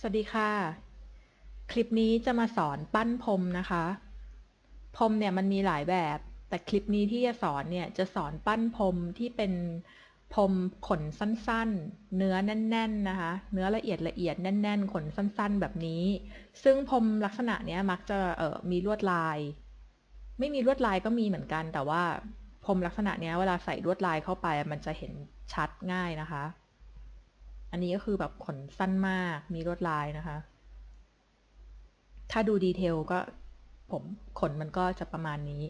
สวัสดีค่ะ คลิปนี้จะมาสอนปั้นพรมนะคะ พรมเนี่ยมันมีหลายแบบ แต่คลิปนี้ที่จะสอนเนี่ยจะสอนปั้นพรมที่เป็นพรมขนสั้นๆ เนื้อแน่น ๆ นะคะ เนื้อละเอียดละเอียดแน่น ๆ ขนสั้นๆ แบบนี้ ซึ่งพรมลักษณะเนี้ยมักจะเออมีลวดลาย ไม่มีลวดลายก็มีเหมือนกัน แต่ว่าพรมลักษณะเนี้ยเวลาใส่ลวดลายเข้าไปมันจะเห็นชัดง่ายนะคะ อันนี้ก็คือแบบขนสั้นมาก มีลวดลายนะคะ ถ้าดูดีเทลก็ผมขนมันก็จะประมาณนี้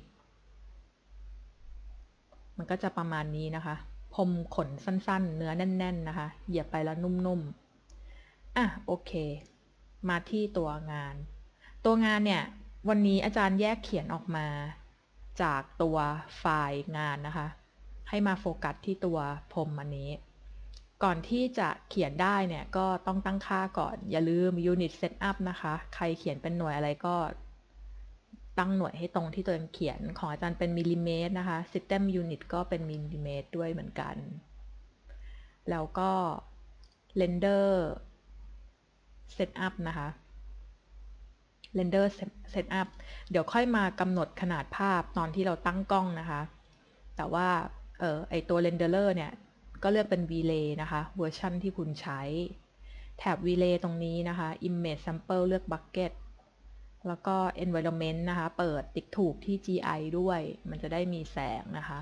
มันก็จะประมาณนี้นะคะ พรมขนสั้นๆ เนื้อแน่น ๆ นะคะ เหยียบไปแล้วนุ่มๆ อะโอเค มาที่ตัวงาน ตัวงานเนี่ย วันนี้อาจารย์แยกเขียนออกมา จากตัวไฟล์งานนะคะ ให้มาโฟกัสที่ตัวพรมอันนี้ ก่อนที่จะเขียนได้เนี่ยก็ต้องตั้งค่าก่อน อย่าลืม unit setup นะคะ ใครเขียนเป็นหน่วยอะไรก็ตั้งหน่วยให้ตรงที่ตัวเองเขียน ของอาจารย์เป็นมิลลิเมตรนะคะ system unit ก็เป็นมิลลิเมตรด้วยเหมือนกัน แล้วก็ render setup นะคะ render setup เดี๋ยวค่อยมากำหนดขนาดภาพตอนที่เราตั้งกล้องนะคะ แต่ว่าออไอตัว renderer เนี่ย ก็เลือกเป็น VLay นะคะเวอร์ชันที่คุณใช้ แถบ VLay ตรงนี้นะคะ Image Sample เลือก Bucket แล้วก็ Environment นะคะ เปิดติ๊กถูกที่ GI ด้วย มันจะได้มีแสงนะคะ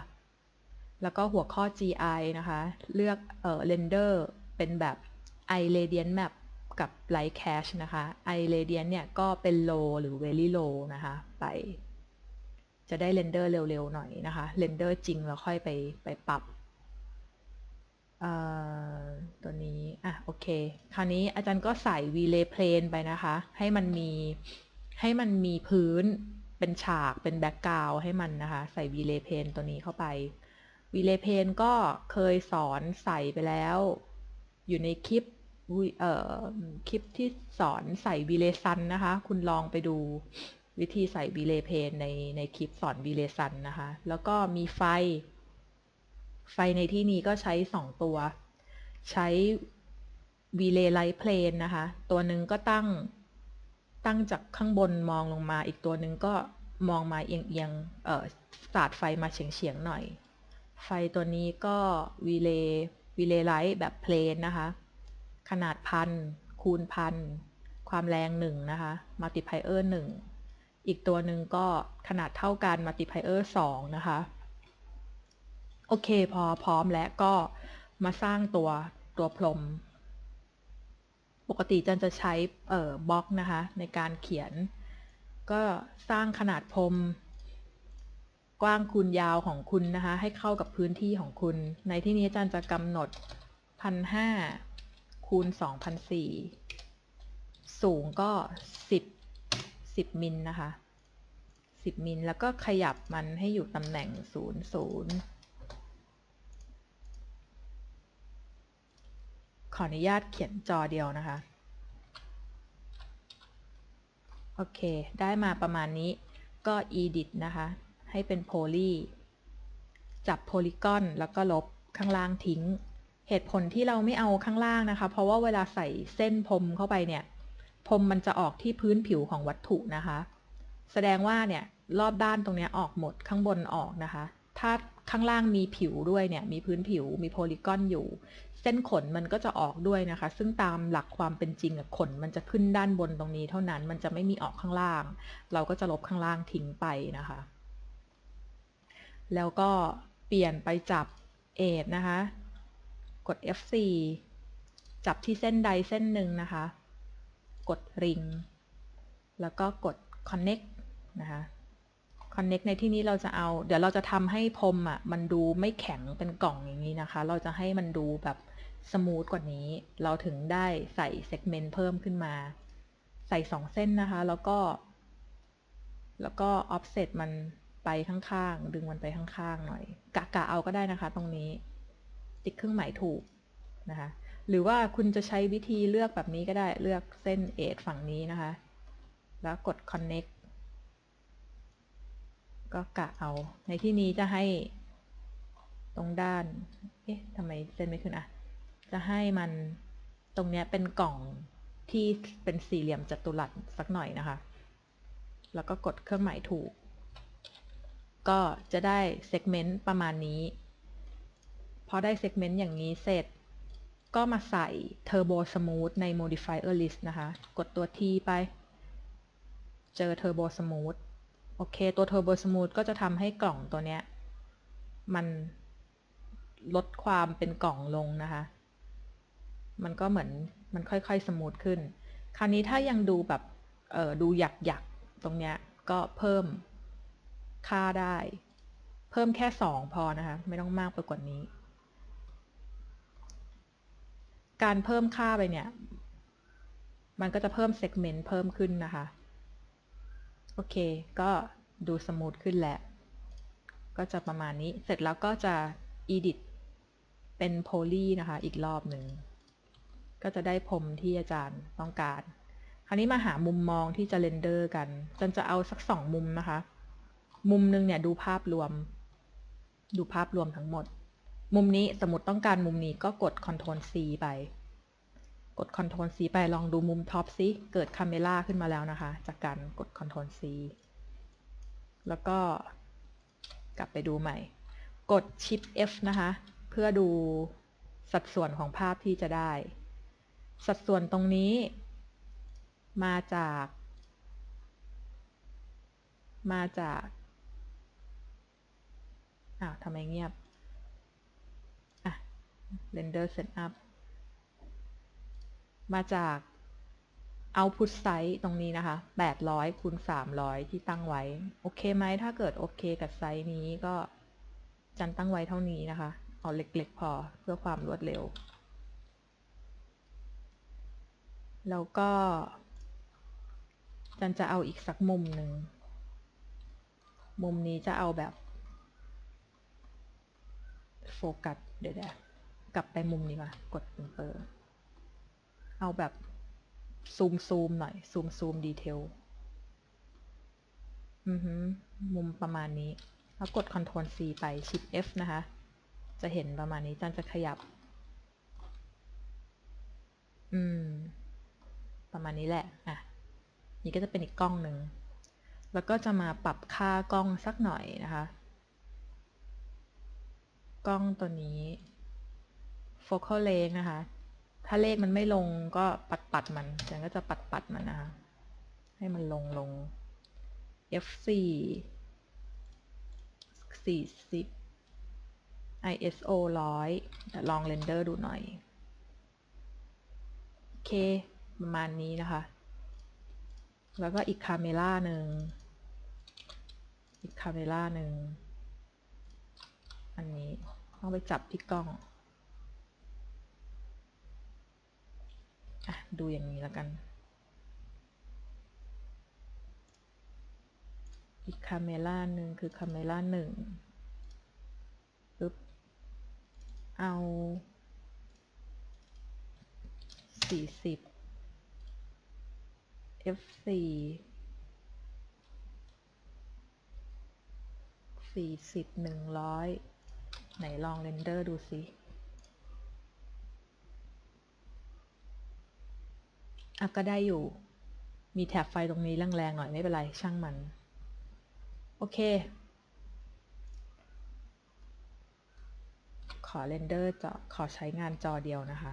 แล้วก็หัวข้อ GI นะคะ เลือกเอ่อ Render เป็นแบบ i Radiant Map กับ Light Cache นะคะ i Radiant เนี่ยก็เป็น low หรือ very low นะคะ ไป จะได้เรนเดอร์เร็วๆหน่อยนะคะ เรนเดอร์จริงแล้วค่อยไปไปปรับ ตัวนี้ อะ โอเค คราวนี้อาจารย์ก็ใส่ relay plane ไปนะคะ ให้มันมี ให้มันมีพื้น เป็นฉาก เป็นแบ็กกราวให้มันนะคะ ใส่ relay plane ตัวนี้เข้าไป relay plane ก็เคยสอนใส่ไปแล้ว อยู่ในคลิป เอ่อ คลิปที่สอนใส่ relay sun นะคะ คุณลองไปดูวิธีใส่ relay plane ใน ในคลิปสอน relay sun นะคะ แล้วก็มีไฟ ไฟในที่นี้ก็ใช้ 2 ตัว ใช้ Relay Light Plane นะคะ ตัวหนึ่งก็ตั้งตั้งจากข้างบนมองลงมา อีกตัวหนึ่งก็มองมาเอียงๆเอ่อสาดไฟมาเฉียงๆหน่อย ไฟตัวนี้ก็ Relay Relay Light แบบ Plane นะคะ ขนาดพันคูณพันความแรง1นะคะ Multiplier 1 อีกตัวหนึ่งก็ขนาดเท่ากัน Multiplier 2 นะคะ โอเคพอพร้อมแล้วก็มาสร้างตัวตัวพรม ปกติจันจะใช้เอ่อบล็อกนะคะ ในการเขียน ก็สร้างขนาดพรม กว้างคูณยาวของคุณนะคะ ให้เข้ากับพื้นที่ของคุณ ในที่นี้จันจะกำหนดพันห้าคูณสองพันสี่สูงก็สิบสิบมิลนะคะสิบมิลแล้วก็ขยับมันให้อยู่ตำแหน่งศูนย์ศูนย์ ขออนุญาตเขียนจอเดียวนะคะ โอเค ได้มาประมาณนี้ ก็ edit นะคะ ให้เป็น poly จับ polygon แล้วก็ลบข้างล่างทิ้ง เหตุผลที่เราไม่เอาข้างล่างนะคะ เพราะว่าเวลาใส่เส้นพรมเข้าไปเนี่ย พรมมันจะออกที่พื้นผิวของวัตถุนะคะ แสดงว่าเนี่ยรอบด้านตรงนี้ออกหมดข้างบนออกนะคะ ถ้าข้างล่างมีผิวด้วยเนี่ย มีพื้นผิว มีโพลีกอนอยู่ ส้นขนมันก็จะออกด้วยนะคะ ซึ่งตามหลักความเป็นจริงขนมันจะขึ้นด้านบนตรงนี้เท่านั้นมันจะไม่มีออกข้างล่าง เราก็จะลบข้างล่างทิ้งไปนะคะ แล้วก็เปลี่ยนไปจับเอทนะคะ กด F4 จับที่เส้นใดเส้นหนึ่งนะคะ กดริง แล้วก็กด connect นะคะ connect ในที่นี้เราจะเอา เดี๋ยวเราจะทำให้พรมอะ มันดูไม่แข็งเป็นกล่องอย่างนี้นะคะ เราจะให้มันดูแบบสมูทกว่านี้ เราถึงได้ใส่เซกเมนต์เพิ่มขึ้นมา ใส่สองเส้นนะคะ แล้วก็ แล้วก็ออฟเซตมันไปข้างๆ ดึงมันไปข้างๆ หน่อย กะกะเอาก็ได้นะคะ ตรงนี้ ติ๊กเครื่องหมายถูกนะคะ หรือว่าคุณจะใช้วิธีเลือกแบบนี้ก็ได้ เลือกเส้นเอทฝั่งนี้นะคะ แล้วกด connect ก็กะเอา ในที่นี้จะให้ตรงด้าน เอ๊ะทำไมเส้นไม่ขึ้นอะ จะให้มันตรงเนี้ยเป็นกล่องที่เป็นสี่เหลี่ยมจัตุรัสสักหน่อยนะคะ แล้วก็กดเครื่องหมายถูก ก็จะได้เซกเมนต์ประมาณนี้ พอได้เซกเมนต์อย่างนี้เสร็จ ก็มาใส่ Turbo Smooth ใน Modifier List นะคะ กดตัว T ไป เจอ Turbo Smooth โอเค ตัว Turbo Smooth ก็จะทำให้กล่องตัวเนี้ย มันลดความเป็นกล่องลงนะคะ มันก็เหมือนมันค่อยๆสมูทขึ้น คราวนี้ถ้ายังดูแบบเออดูหยักๆตรงเนี้ยก็เพิ่มค่าได้ เพิ่มแค่สองพอนะคะ ไม่ต้องมากไปกว่านี้ การเพิ่มค่าไปเนี่ย มันก็จะเพิ่มเซกเมนต์เพิ่มขึ้นนะคะ โอเค ก็ดูสมูทขึ้นแล้ว ก็จะประมาณนี้ เสร็จแล้วก็จะ edit เป็น poly นะคะ อีกรอบหนึ่ง ก็จะได้พรมที่อาจารย์ต้องการ คราวนี้มาหามุมมองที่จะเรนเดอร์กันจารย์จะเอาสักสองมุมนะคะ มุมหนึ่งเนี่ยดูภาพรวม ดูภาพรวมทั้งหมด มุมนี้สมมติต้องการมุมนี้ก็กด Ctrl C ไป กด Ctrl C ไปลองดูมุมท็อปซิ เกิดคาเมล่าขึ้นมาแล้วนะคะ จากการกด Ctrl C แล้วก็กลับไปดูใหม่ กด Shift F นะคะ เพื่อดูสัดส่วนของภาพที่จะได้ สัดส่วนตรงนี้ มาจาก มาจากอ้าวทำไมเงียบ อะ render setup มาจาก output size ตรงนี้นะคะ 800คูณ300 ที่ตั้งไว้ โอเคไหม ถ้าเกิดโอเคกับไซส์นี้ก็จันตั้งไว้เท่านี้นะคะ เอาเล็กๆ พอเพื่อความรวดเร็ว แล้วก็ จันจะเอาอีกสักมุมหนึ่ง มุมนี้จะเอาแบบ โฟกัส เดี๋ยวๆกลับไปมุมนี้มากดเปิด เอาแบบซูมซูมหน่อย ซูมซูมดีเทล อือฮึมุมประมาณนี้ แล้วกด Ctrl C ไป Shift F นะคะ จะเห็นประมาณนี้จันจะขยับ อืม ประมาณนี้แหละ อะ นี่ก็จะเป็นอีกกล้องหนึ่ง แล้วก็จะมาปรับค่ากล้องสักหน่อยนะคะ กล้องตัวนี้ focal length นะคะ ถ้าเลขมันไม่ลงก็ปัดปัดมันฉันก็จะปัดปัดมันนะคะ ให้มันลงลง f4 40 ISO 100แต่ลองเรนเดอร์ดูหน่อย โอเค ประมาณนี้นะคะ แล้วก็อีกคาเมล่าหนึ่ง อีกคาเมล่าหนึ่ง อันนี้ต้องไปจับที่กล้อง อะ ดูอย่างนี้แล้วกัน อีกคาเมล่าหนึ่งคือคาเมล่าหนึ่งปึ๊บ เอาสี่สิบ f สี่สี่สิบหนึ่งร้อยไหนลองเรนเดอร์ดูสิ อะก็ได้อยู่ มีแถบไฟตรงนี้แรงๆหน่อยไม่เป็นไร ช่างมัน โอเค ขอเรนเดอร์จอ ขอใช้งานจอเดียวนะคะ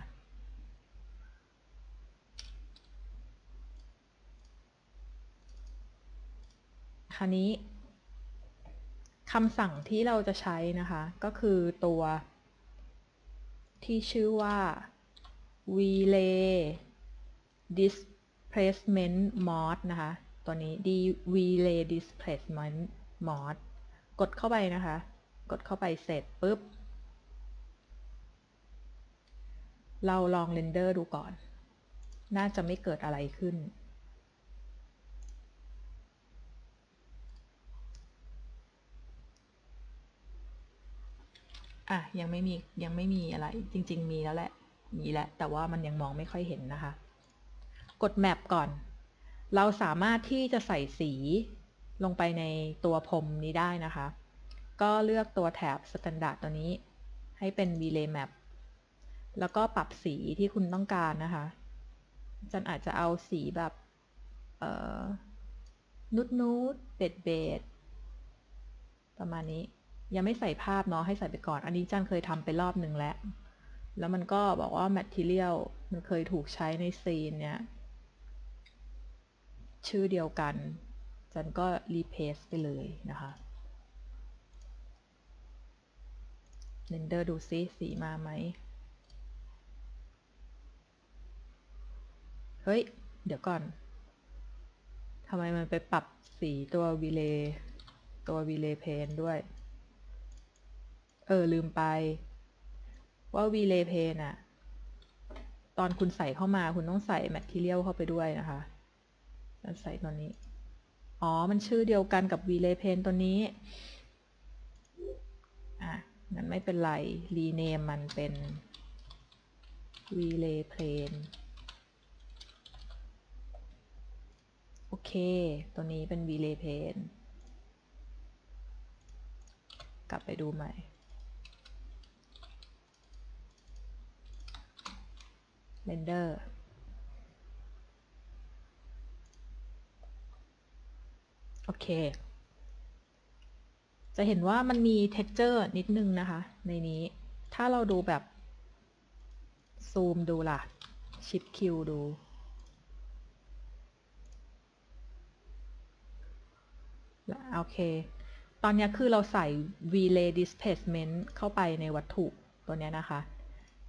คราวนี้คำสั่งที่เราจะใช้นะคะ ก็คือตัวที่ชื่อว่า relay displacement mod นะคะ ตัวนี้ d relay displacement mod กดเข้าไปนะคะ กดเข้าไปเสร็จปุ๊บ เราลองเรนเดอร์ดูก่อน น่าจะไม่เกิดอะไรขึ้น อะ ยังไม่มี ยังไม่มีอะไร จริง ๆ มีแล้วแหละ มีแล้วแต่ว่ามันยังมองไม่ค่อยเห็นนะคะ กดแมปก่อน เราสามารถที่จะใส่สีลงไปในตัวพรมนี้ได้นะคะ ก็เลือกตัวแถบ Standard ตัวนี้ ให้เป็น Relay Map แล้วก็ปรับสีที่คุณต้องการนะคะจันอาจจะเอาสีแบบเออนุดนูดเบดเบดประมาณนี้ ยังไม่ใส่ภาพเนาะให้ใส่ไปก่อน อันนี้จันเคยทำไปรอบหนึ่งแล้ว แล้วมันก็บอกว่า material มันเคยถูกใช้ในซีนเนี้ย ชื่อเดียวกัน จันก็รีเพสไปเลยนะคะ เรนเดอร์ดูซิสีมาไหม เฮ้ย เดี๋ยวก่อน ทำไมมันไปปรับสีตัววีเลตัววีเลเพนด้วย เออ ลืมไป ว่าวีเลเพนอะตอนคุณใส่เข้ามาคุณต้องใส่แมทเทียลเข้าไปด้วยนะคะ แล้วใส่ตัวนี้ อ๋อ มันชื่อเดียวกันกับวีเลเพนตัวนี้ อะงั้นไม่เป็นไรรีเนมมันเป็นวีเลเพนโอเค ตัวนี้เป็นวีเลเพนกลับไปดูใหม่เรนเดอร์ โอเค จะเห็นว่ามันมี texture นิดนึงนะคะ ในนี้ ถ้าเราดูแบบ ซูมดูล่ะ ชิปคิวดู โอเค ตอนนี้คือเราใส่ relay displacement เข้าไปในวัตถุตัวนี้นะคะ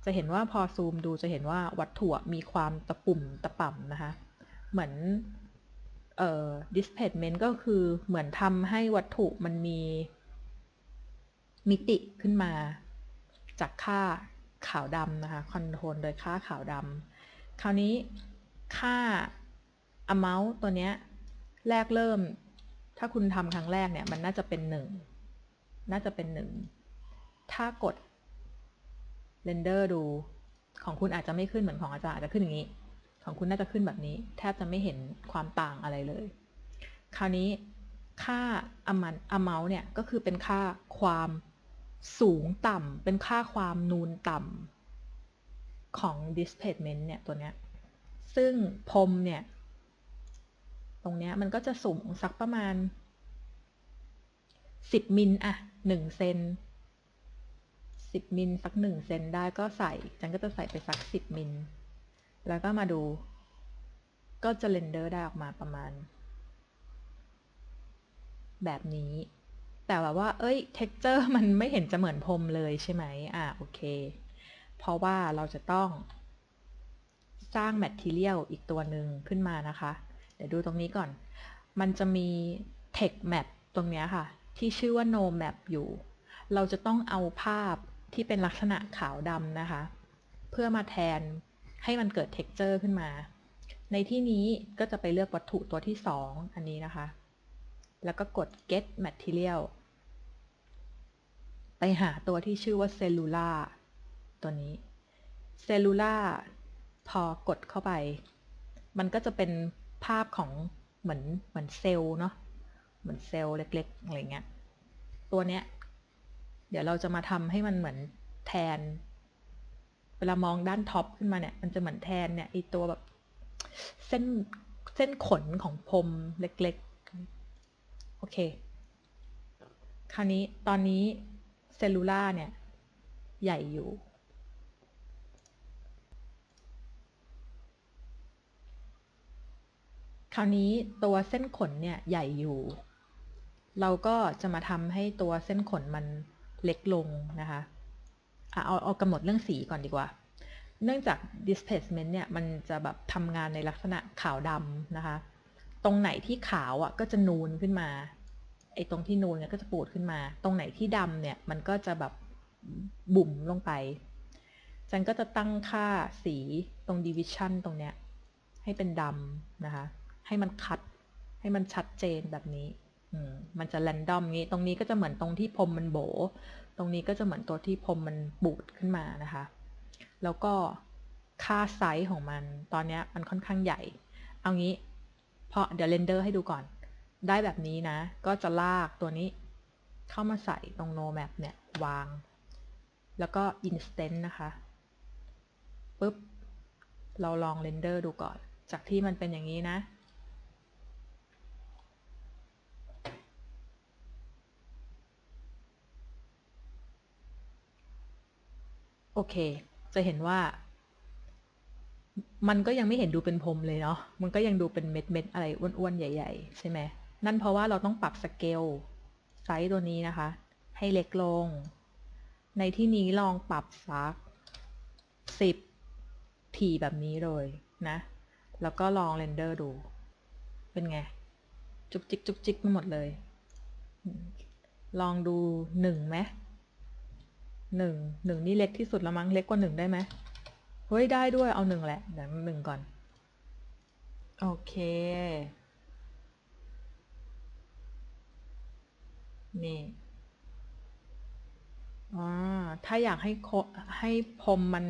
จะเห็นว่าพอซูมดูจะเห็นว่าวัตถุมีความตะปุ่มตะป่ำนะคะ เหมือน เอ่อ displacement ก็คือเหมือนทำให้วัตถุมันมี มิติขึ้นมา จากค่าขาวดำนะคะ คอนโทรลโดยค่าขาวดำคราวนี้ค่า amount ตัวเนี้ยแรกเริ่ม ถ้าคุณทำครั้งแรกเนี่ย มันน่าจะเป็นหนึ่งน่าจะเป็นหนึ่งถ้ากดเรนเดอร์ดูของคุณอาจจะไม่ขึ้นเหมือนของอาจารย์อาจจะขึ้นอย่างนี้ ของคุณน่าจะขึ้นแบบนี้ แทบจะไม่เห็นความต่างอะไรเลย คราวนี้ค่า amount amount เนี่ยก็คือเป็นค่าความสูงต่ำเป็นค่าความนูนต่ำของ displacement เนี่ยตัวเนี้ยซึ่งพรมเนี่ย ตรงเนี้ยมันก็จะสูงสักประมาณ 10 มิลอะ1เซน10 มิลสัก 1 เซนได้ก็ใส่ จันก็จะใส่ไปสัก 10 มิล แล้วก็มาดู ก็จะเรนเดอร์ได้ออกมาประมาณ แบบนี้ แต่ว่าว่า เอ้ย texture มันไม่เห็นจะเหมือนพรมเลยใช่ไหมอ่าโอเค เพราะว่าเราจะต้อง สร้าง material อีกตัวหนึ่งขึ้นมานะคะ เดี๋ยวดูตรงนี้ก่อน มันจะมี text map ตรงนี้ค่ะ ที่ชื่อว่า no map อยู่ เราจะต้องเอาภาพที่เป็นลักษณะขาวดำนะคะ เพื่อมาแทน ให้มันเกิด texture ขึ้นมา ในที่นี้ก็จะไปเลือกวัตถุตัวที่ 2 อันนี้นะคะ แล้วก็กด get material ไปหาตัวที่ชื่อว่า cellular ตัวนี้ cellular พอกดเข้าไป มันก็จะเป็นภาพของเหมือนเหมือนเซลล์เนาะ เหมือนเซลล์เล็กๆอะไรเงี้ย ตัวเนี้ย เดี๋ยวเราจะมาทำให้มันเหมือนแทน เวลามองด้านท็อปขึ้นมาเนี่ย มันจะเหมือนแทนเนี่ยไอตัวแบบ เส้นเส้นขนของพรมเล็กๆ โอเค คราวนี้ตอนนี้เซลลูล่าเนี่ย ใหญ่อยู่ คราวนี้ตัวเส้นขนเนี่ยใหญ่อยู่ เราก็จะมาทำให้ตัวเส้นขนมันเล็กลงนะคะ เอาเอากำหนดเรื่องสีก่อนดีกว่า เนื่องจาก displacement เนี่ยมันจะแบบทำงานในลักษณะขาวดำนะคะ ตรงไหนที่ขาวอะก็จะนูนขึ้นมาไอ้ตรงที่นูนเนี่ยก็จะปูดขึ้นมา ตรงไหนที่ดำเนี่ยมันก็จะแบบบุ๋มลงไป จันก็จะตั้งค่าสีตรง division ตรงเนี้ยให้เป็นดำนะคะ ให้มันคัด ให้มันชัดเจนแบบนี้ มันจะแรนดอมงี้ ตรงนี้ก็จะเหมือนตรงที่พรมมันโบ ตรงนี้ก็จะเหมือนตัวที่พรมมันบูดขึ้นมานะคะ แล้วก็ค่าไซส์ของมัน ตอนนี้มันค่อนข้างใหญ่ เอางี้ เพราะเดี๋ยวเรนเดอร์ให้ดูก่อน ได้แบบนี้นะ ก็จะลากตัวนี้เข้ามาใส่ตรง no map เนี่ย วาง แล้วก็ instant นะคะปุ๊บ เราลองเรนเดอร์ดูก่อน จากที่มันเป็นอย่างนี้นะ โอเค จะเห็นว่า มันก็ยังไม่เห็นดูเป็นพรมเลยเนาะ มันก็ยังดูเป็นเม็ดเม็ดอะไรอ้วนๆ ใหญ่ ๆ ใช่ไหม นั่นเพราะว่าเราต้องปรับสเกลไซส์ตัวนี้นะคะ ให้เล็กลง ในที่นี้ลองปรับสักสิบทีแบบนี้เลยนะ แล้วก็ลองเรนเดอร์ดู เป็นไง จุกจิกจุกจิกไปหมดเลย ลองดูหนึ่งไหม หนึ่งหนึ่งนี่เล็กที่สุดแล้วมั้งเล็กกว่าหนึ่งได้ไหมเฮ้ยได้ด้วยเอาหนึ่งแหละเดี๋ยวหนึ่งก่อน โอเค นี่อ่าถ้าอยากให้โคให้พรมมัน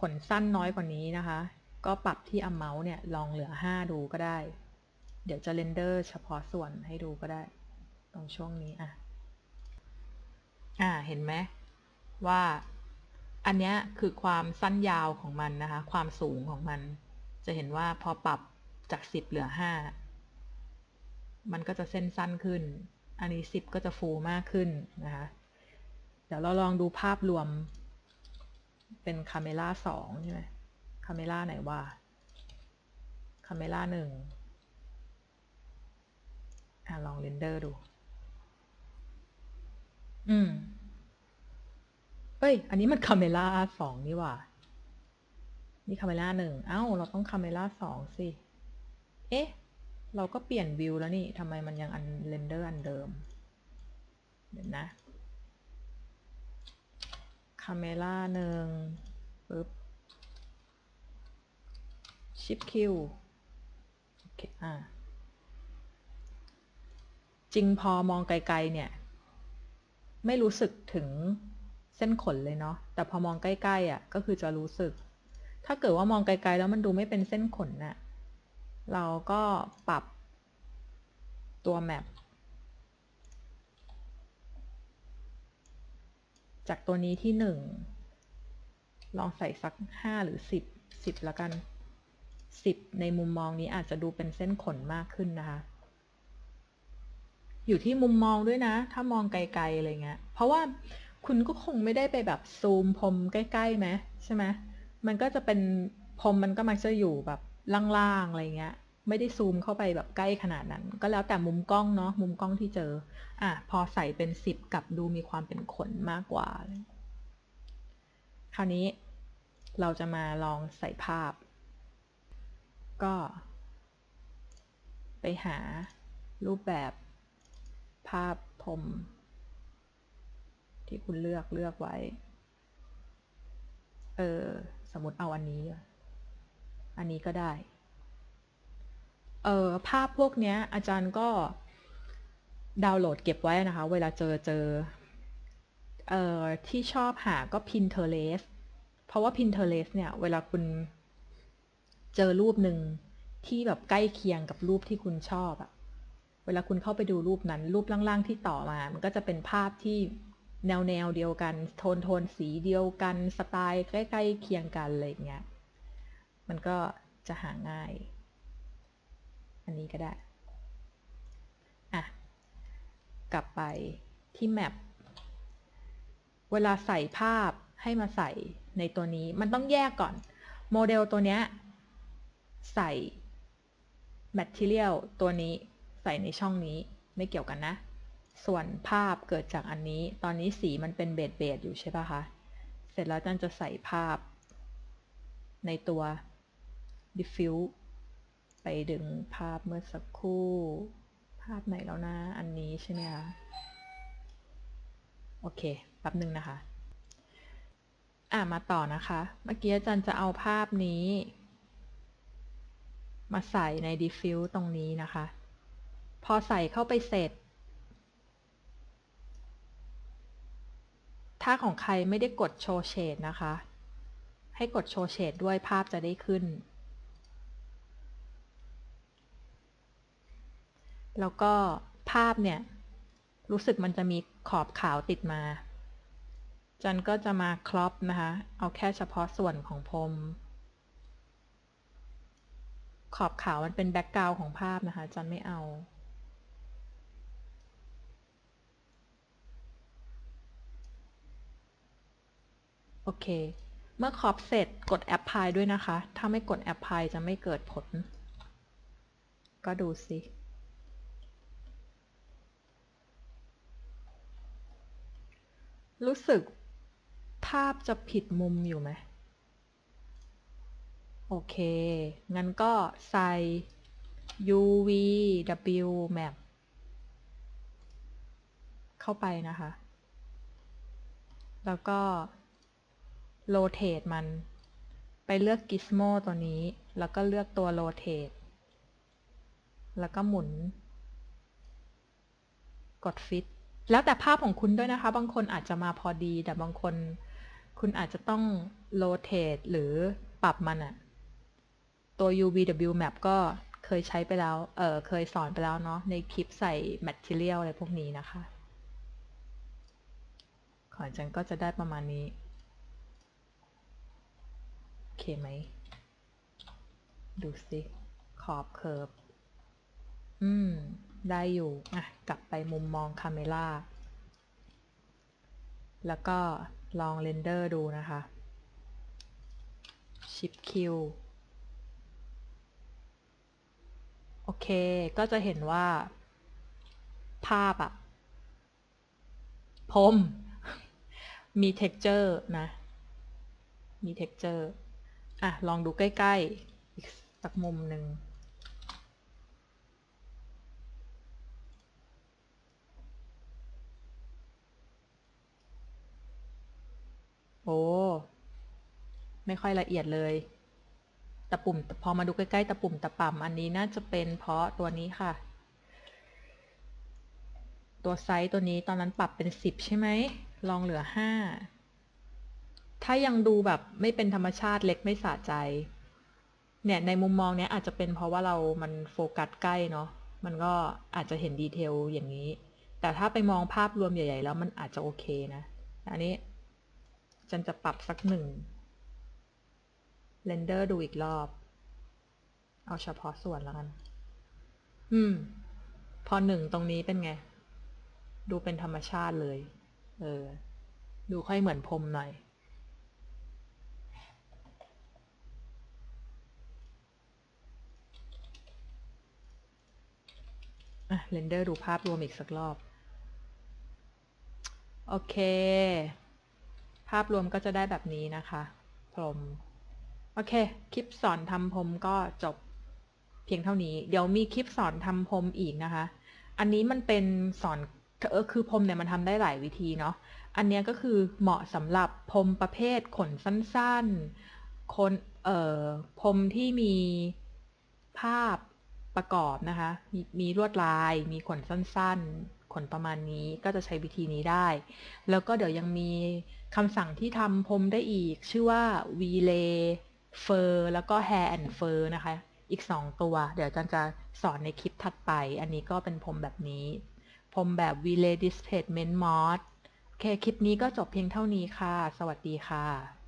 ขนสั้นน้อยกว่านี้นะคะ ก็ปรับที่ amount เนี่ย ลองเหลือ 5 ดูก็ได้ เดี๋ยวจะเรนเดอร์เฉพาะส่วนให้ดูก็ได้ ตรงช่วงนี้อะ อ่า เห็นไหมว่า อันเนี้ยคือความสั้นยาวของมันนะคะ ความสูงของมัน จะเห็นว่าพอปรับจาก10เหลือ5มันก็จะเส้นสั้นขึ้น อันนี้10ก็จะฟูมากขึ้นนะคะ เดี๋ยวเราลองดูภาพรวม เป็นคาเมล่าสองใช่ไหมคาเมล่าไหนว่าคาเมล่าหนึ่งอะลองเรนเดอร์ดู อืม เอ้ย อันนี้มันคาเมล่าสองนี่หว่า นี่คาเมล่าหนึ่ง เอ้า เราต้องคาเมล่าสองสิ เอ๊ะ เราก็เปลี่ยนวิวแล้วนี่ ทำไมมันยังอันเรนเดอร์อันเดิม เดี๋ยวนะ คาเมล่าหนึ่งปึ๊บ ชิปคิวโอเค อ่า จริงพอมองไกลๆเนี่ย ไม่รู้สึกถึงเส้นขนเลยเนาะแต่พอมองใกล้ๆอะก็คือจะรู้สึก ถ้าเกิดว่ามองไกลๆแล้วมันดูไม่เป็นเส้นขนน่ะเราก็ปรับตัวแมปจากตัวนี้ที่หนึ่งลองใส่สักห้าหรือสิบสิบแล้วกันสิบในมุมมองนี้อาจจะดูเป็นเส้นขนมากขึ้นนะคะ อยู่ที่มุมมองด้วยนะ ถ้ามองไกลๆอะไรเงี้ย เพราะว่าคุณก็คงไม่ได้ไปแบบซูมพรมใกล้ๆไหมใช่ไหมมันก็จะเป็นพรมมันก็มักจะอยู่แบบล่างๆอะไรเงี้ย ไม่ได้ซูมเข้าไปแบบใกล้ขนาดนั้น ก็แล้วแต่มุมกล้องเนาะมุมกล้องที่เจอ อะพอใส่เป็นสิบกับดูมีความเป็นขนมากกว่า คราวนี้เราจะมาลองใส่ภาพ ก็ ไปหารูปแบบ ภาพพรมที่คุณเลือกเลือกไว้ เออ สมมติเอาอันนี้ อันนี้ก็ได้ เออภาพพวกเนี้ยอาจารย์ก็ดาวน์โหลดเก็บไว้นะคะ เวลาเจอเจอ เอ่อ ที่ชอบหาก็ Pinterest เพราะว่า Pinterest เนี่ย เวลาคุณเจอรูปหนึ่งที่แบบใกล้เคียงกับรูปที่คุณชอบอะ เวลาคุณเข้าไปดูรูปนั้น รูปล่างๆที่ต่อมา มันก็จะเป็นภาพที่แนวแนวเดียวกัน โทนโทนสีเดียวกัน สไตล์ใกล้ๆเคียงกันอะไรอย่างเงี้ย มันก็จะหาง่าย อันนี้ก็ได้ อะ กลับไปที่แมป เวลาใส่ภาพให้มาใส่ในตัวนี้ มันต้องแยกก่อน โมเดลตัวเนี้ย ใส่ Material ตัวนี้ ใส่ในช่องนี้ไม่เกี่ยวกันนะ ส่วนภาพเกิดจากอันนี้ ตอนนี้สีมันเป็นเบจเบจอยู่ใช่ปะคะ เสร็จแล้วจันจะใส่ภาพ ในตัว diffuse ไปดึงภาพเมื่อสักครู่ ภาพไหนแล้วนะ อันนี้ใช่ไหมคะโอเคแป๊บหนึ่งนะคะ อะมาต่อนะคะ เมื่อกี้อาจารย์จะเอาภาพนี้ มาใส่ใน diffuse ตรงนี้นะคะ พอใส่เข้าไปเสร็จ ถ้าของใครไม่ได้กดโชว์เชดนะคะ ให้กดโชว์เชดด้วยภาพจะได้ขึ้น แล้วก็ภาพเนี่ย รู้สึกมันจะมีขอบขาวติดมา จันก็จะมาครอปนะคะ เอาแค่เฉพาะส่วนของพรมอบขาวมันเป็นแบ็กกราวของภาพนะคะ จันไม่เอา โอเค เมื่อครอบเสร็จกด Apply ด้วยนะคะ ถ้าไม่กด Apply จะไม่เกิดผล ก็ดูสิรู้สึกภาพจะผิดมุมอยู่ไหม โอเค งั้นก็ใส่ UVW map เข้าไปนะคะ แล้วก็ rotate มัน ไปเลือก gizmo ตัวนี้ แล้วก็เลือกตัว rotate แล้วก็หมุน กด fit แล้วแต่ภาพของคุณด้วยนะคะ บางคนอาจจะมาพอดี แต่บางคนคุณอาจจะต้อง rotate หรือปรับมันอะตัว UVW map ก็เคยใช้ไปแล้ว เออเคยสอนไปแล้วเนาะ ในคลิปใส่ material อะไรพวกนี้นะคะ ของจันก็จะได้ประมาณนี้ เคไหม ดูสิ ขอบเคิร์ฟอืม ได้อยู่ อะ กลับไปมุมมองคาเมล่า แล้วก็ลองเรนเดอร์ดูนะคะ ชิปคิว โอเค ก็จะเห็นว่า ภาพอะพรมมี texture นะ มี texture อะ ลองดูใกล้ ๆ อีกสักมุมหนึ่ง โอ้ ไม่ค่อยละเอียดเลยตะปุ่ม พอมาดูใกล้ ๆ ตะปุ่มตะป่ำอันนี้น่าจะเป็นเพราะตัวนี้ค่ะ ตัวไซส์ตัวนี้ตอนนั้นปรับเป็น 10 ใช่ไหม ลองเหลือ 5 ถ้ายังดูแบบไม่เป็นธรรมชาติเล็กไม่สะใจ เนี่ยในมุมมองเนี้ยอาจจะเป็นเพราะว่าเรามันโฟกัสใกล้เนาะมันก็อาจจะเห็นดีเทลอย่างนี้ แต่ถ้าไปมองภาพรวมใหญ่ ๆ แล้วมันอาจจะโอเคนะอันนี้จันจะปรับสักหนึ่งเรนเดอร์ดูอีกรอบ เอาเฉพาะส่วนแล้วกัน อืม พอหนึ่งตรงนี้เป็นไง ดูเป็นธรรมชาติเลย เออ ดูค่อยเหมือนพรมหน่อย เรนเดอร์ดูภาพรวมอีกสักรอบ โอเค ภาพรวมก็จะได้แบบนี้นะคะพรมโอเค คลิปสอนทำพรมก็จบเพียงเท่านี้ เดี๋ยวมีคลิปสอนทำพรมอีกนะคะ อันนี้มันเป็นสอนเออคือพรมเนี่ยมันทำได้หลายวิธีเนาะ อันเนี้ยก็คือเหมาะสำหรับพรมประเภทขนสั้นๆ คนเอ่อพรมที่มีภาพ ประกอบนะคะมีมีลวดลาย มีขนสั้นๆ ขนประมาณนี้ก็จะใช้วิธีนี้ได้ แล้วก็เดี๋ยวยังมีคำสั่งที่ทำพรมได้อีก ชื่อว่า v l a y fur แล้วก็ hair and fur นะคะ อีก 2 ตัว เดี๋ยวจันจะสอนในคลิปถัดไป อันนี้ก็เป็นพรมแบบนี้ พรมแบบ v l a y displacement mod โอเค คลิปนี้ก็จบเพียงเท่านี้ค่ะ สวัสดีค่ะ